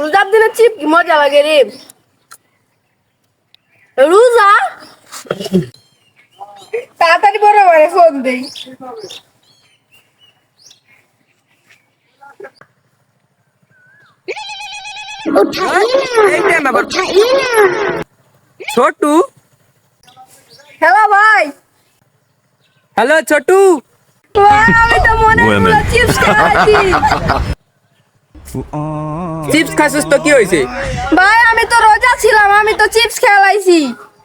রোজার দিনে চিপ কি মজা লাগে রে। রোজা? তাড়াতাড়ি বড় বড় ফোন দেই। ছোটু হ্যালো ভাই। হ্যালো ছোটু ভাই, আমি তো মনে চিপস খাইছি চিপস খাইছিস তো কি হয়েছে ভাই আমি তো রোজা ছিলাম আমি তো চিপস খেলাইছি।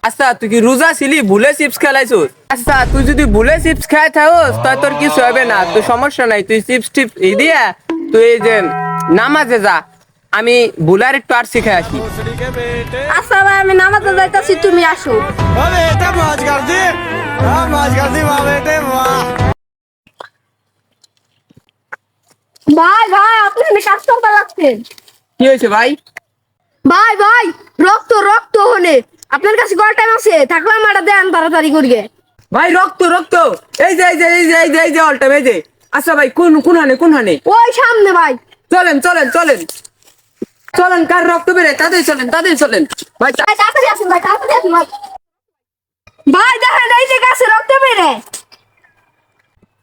আচ্ছা তুই কি রোজা ছিলি ভুলে চিপস খেলাইছ আচ্ছা তুই যদি ভুলে চিপস খাই থাকস তাই তোর কিছু হবে না তো সমস্যা নাই তুই চিপস টিপস এই দিয়া তুই এই যে নামাজে যা আমি বুলার একটু আর শিখে আসি। আচ্ছা ভাই আমি নামাজে যাইতাছি তুমি আসো। এটা মাছ গার্জি মাছ গার্জি বাবা এটা ভাই ভাই আপনি কাজ করতে লাগছেন কি হয়েছে ভাই? ভাই ভাই রক্ত রক্ত হলে আপনার কাছে কয় টাইম আছে? থাকলে আমার দেন তাড়াতাড়ি করিয়ে। ভাই রক্ত রক্ত। এই যে এই যে এই যে এই যে এই যে অলটা এই যে। আচ্ছা ভাই কোন কোন হানে কোন হানে? ওই সামনে ভাই। চলেন চলেন চলেন। চলেন কার রক্ত বেড়ে তাদের চলেন তাদের চলেন। ভাই তাড়াতাড়ি আসুন ভাই তাড়াতাড়ি আসুন ভাই। ভাই দেখেন এই যে গাছে রক্ত বেড়ে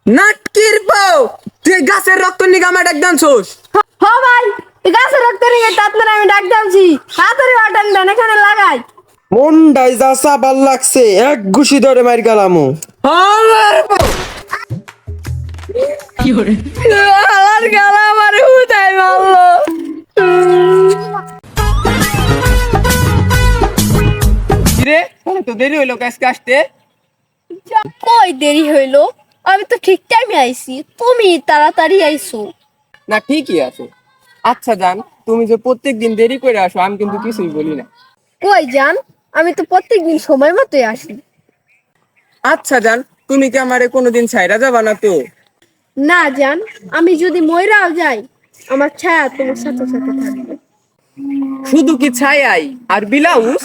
নাটকির বউ! তুই গাছের রক্ত নিগামা একদম ছোস হ ভাই এই গাছে রক্ত নিয়ে আপনার আমি ডাক দামছি তাড়াতাড়ি বাটান দেন এখানে লাগাই। মনটাই যা চাবার লাগছে এক ঘুষি ধরে মার গেলামু আমার বউ! আলার গালা আমার হুদাই মারলো। কিরে? তো দেরি হইল কাজকে আসতে। কই দেরি হইল? আমি তো ঠিক টাইমে আইছি তুমি তাড়াতাড়ি আইছো। না ঠিকই আছে। আচ্ছা জান তুমি যে প্রত্যেক দিন দেরি করে আসো আমি কিন্তু কিছুই বলি না। কই যান আমি তো প্রত্যেকদিন সময় মতোই আসি। আচ্ছা জান তুমি কি আমারে কোনোদিন ছাইরা যাবা না তো? না জান আমি যদি ময়রাও যাই আমার ছায়া তোমার সাথে সাথে থাকবে। শুধু কি ছায়াই? আর ব্লাউজ?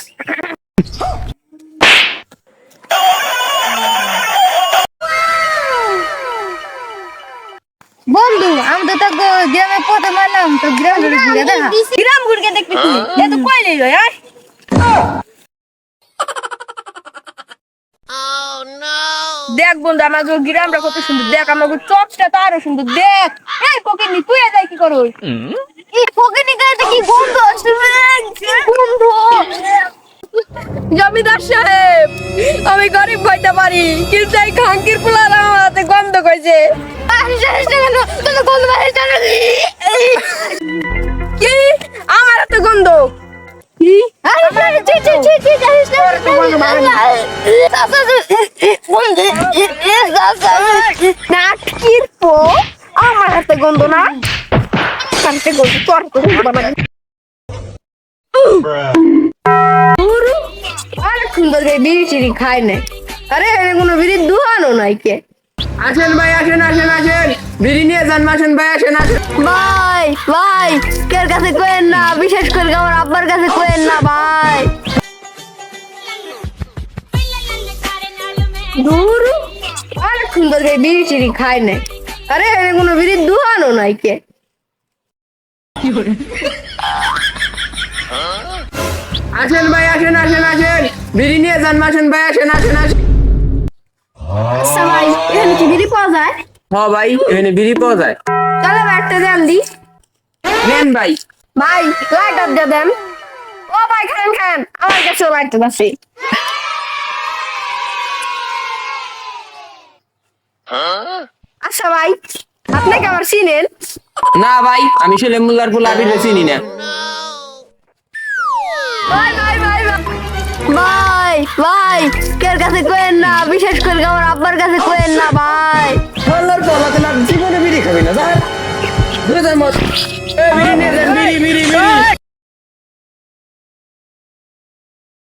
তো তোকে গ্রামে পথে মারলাম তো গ্রাম ঘুরে ঘুরে দেখা। গ্রাম ঘুরে দেখবি তুই। এ তো কই লইলো আয় দেখ বন্ধু আমাকে গ্রামটা কত সুন্দর। দেখ আমাকে চপটা তো আরও সুন্দর। দেখ। এই পকেনি তুই এ যাই কি করো এই পকেনি গায়ে কি গন্ধ আসছে গন্ধ জমিদার সাহেব আমি গরিব হইতে পারি কিন্তু এই খাঙ্কির পোলার আমার হাতে গন্ধ কইছে। কি? আমার হাতে গন্ধ? কি? নাটকির পো আমার হাতে গন্ধ না? হাতে গন্ধ তোর গন্ধ অনেক সুন্দর বিড়ি টিড়ি খায় না আরে এখানে কোনো বিড়ির দোকানও নাই কে? আসেন ভাই আসেন আসেন আসেন। বিড়ি নিয়ে যান আসেন ভাই আসেন আসেন। ভাই ভাই কের কাছে কোয়েন না? বিশেষ করে আমার আব্বার কাছে কোয়েন না ভাই। দূর? অনেক সুন্দর বিড়ি টিড়ি খায় না আরে এখানে কোনো বিড়ির দোকানও নাই কে? আসেন ভাই আসেন আসেন আসেন। বিড়ি নিয়ে যান আসেন ভাই আসেন আসেন আসেন। আচ্ছা ভাই এখানে কি বিড়ি পাওয়া যায়? হ ভাই এখানে বিড়ি পাওয়া যায়। চলো একটা দেন দি। নেন ভাই। ভাই লাইট অফ দিয়ে দেন। ও ভাই খান খান। আমার কাছে লাইট আছে। আচ্ছা ভাই আপনি কি আমার চিনেন? না ভাই আমি ছেলে মুল্লার ফুল আবির চিনি না। ভাই, কের কাছে কোয়েন না? বিশেষ করে আমার আব্বার কাছে কোয়েন না, ভাই? ফুল আছে না, জীবনে বিড়ি খাবি না স্যার দুজন মত বিড়ি নিয়ে বিড়ি বিড়ি